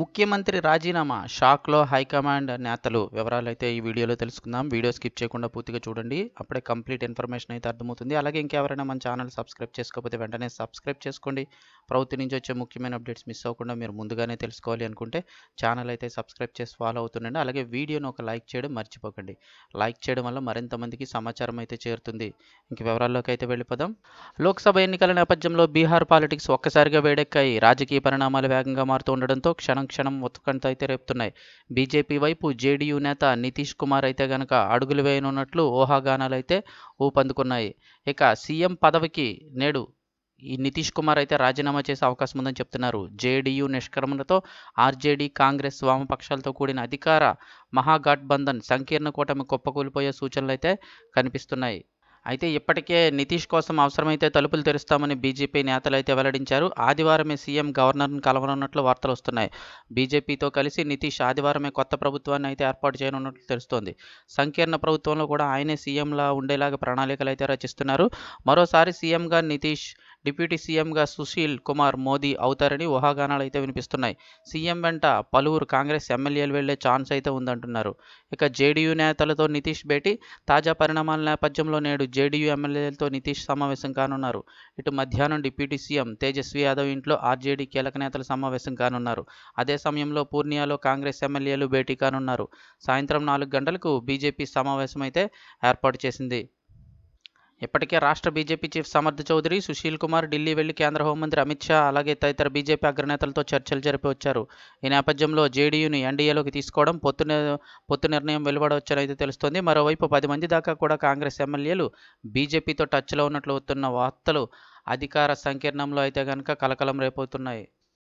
ముఖ్యమంత్రి రాజీనామా షాక్లో హైకమాండ్ నేతలు. వివరాలు అయితే ఈ వీడియోలో తెలుసుకుందాం. వీడియో స్కిప్ చేయకుండా పూర్తిగా చూడండి. అప్పుడే కంప్లీట్ ఇన్ఫర్మేషన్ అయితే అర్థమవుతుంది. అలాగే ఇంకెవరైనా మన ఛానల్ సబ్స్క్రైబ్ చేసుకోకపోతే వెంటనే సబ్స్క్రైబ్ చేసుకోండి. ప్రభుత్వం నుంచి వచ్చే ముఖ్యమైన అప్డేట్స్ మిస్ అవ్వకుండా మీరు ముందుగానే తెలుసుకోవాలి అనుకుంటే ఛానల్ అయితే సబ్స్క్రైబ్ చేసి ఫాలో అవుతుండండి. అలాగే వీడియోను ఒక లైక్ చేయడం మర్చిపోకండి. లైక్ చేయడం వల్ల మరింత మందికి సమాచారం అయితే చేరుతుంది. ఇంక వివరాల్లోకి అయితే వెళ్ళిపోదాం. లోక్సభ ఎన్నికల నేపథ్యంలో బీహార్ పాలిటిక్స్ ఒక్కసారిగా వేడెక్కాయి. రాజకీయ పరిణామాలు వేగంగా మారుతూ ఉండడంతో క్షణం క్షణం ఉత్కంఠ అయితే రేపుతున్నాయి. బీజేపీ వైపు జేడీయూ నేత నితీష్ కుమార్ అయితే గనక అడుగులు వేయనున్నట్లు ఊహాగానాలు అయితే ఊపందుకున్నాయి. ఇక సీఎం పదవికి నేడు ఈ నితీష్ కుమార్ అయితే రాజీనామా చేసే అవకాశం ఉందని చెప్తున్నారు. జేడీయూ నిష్క్రమణతో ఆర్జేడీ కాంగ్రెస్ వామపక్షాలతో కూడిన అధికార మహాగఠబంధన్ సంకీర్ణ కూటమి కుప్పకూలిపోయే సూచనలు అయితే కనిపిస్తున్నాయి. అయితే ఇప్పటికే నితీష్ కోసం అవసరమైతే తలుపులు తెరుస్తామని బీజేపీ నేతలు అయితే వెల్లడించారు. ఆదివారమే సీఎం గవర్నర్ను కలవనున్నట్లు వార్తలు వస్తున్నాయి. బీజేపీతో కలిసి నితీష్ ఆదివారమే కొత్త ప్రభుత్వాన్ని అయితే ఏర్పాటు చేయనున్నట్లు తెలుస్తోంది. సంకీర్ణ ప్రభుత్వంలో కూడా ఆయనే సీఎంలా ఉండేలాగా ప్రణాళికలు అయితే రచిస్తున్నారు. మరోసారి సీఎంగా నితీష్ డిప్యూటీ సీఎంగా సుశీల్ కుమార్ మోదీ అవుతారని ఊహాగానాలు అయితే వినిపిస్తున్నాయి. సీఎం వెంట పలువురు కాంగ్రెస్ ఎమ్మెల్యేలు వెళ్ళే ఛాన్స్ అయితే ఉందంటున్నారు. ఇక జేడీయూ నేతలతో నితీష్ భేటీ తాజా పరిణామాల నేపథ్యంలో నేడు జేడీయూ ఎమ్మెల్యేలతో నితీష్ సమావేశం కానున్నారు. ఇటు మధ్యాహ్నం డిప్యూటీ సీఎం తేజస్వి యాదవ్ ఇంట్లో ఆర్జేడీ కీలక నేతలు సమావేశం కానున్నారు. అదే సమయంలో పూర్ణియాలో కాంగ్రెస్ ఎమ్మెల్యేలు భేటీ కానున్నారు. సాయంత్రం నాలుగు గంటలకు బీజేపీ సమావేశం అయితే ఏర్పాటు చేసింది. ఇప్పటికే రాష్ట్ర బీజేపీ చీఫ్ సమర్థ్ చౌదరి సుశీల్ కుమార్ ఢిల్లీ వెళ్ళి కేంద్ర హోంమంత్రి అమిత్ షా అలాగే తదితర బీజేపీ అగ్రనేతలతో చర్చలు జరిపి వచ్చారు. ఈ నేపథ్యంలో జేడీయూని ఎన్డీఏలోకి తీసుకోవడం పొత్తు పొత్తు నిర్ణయం వెలువడవచ్చని అయితే తెలుస్తోంది. మరోవైపు పది మంది దాకా కూడా కాంగ్రెస్ ఎమ్మెల్యేలు బీజేపీతో టచ్లో ఉన్నట్లు వస్తున్న వార్తలు అధికార సంకీర్ణంలో అయితే కనుక కలకలం రేపవుతున్నాయి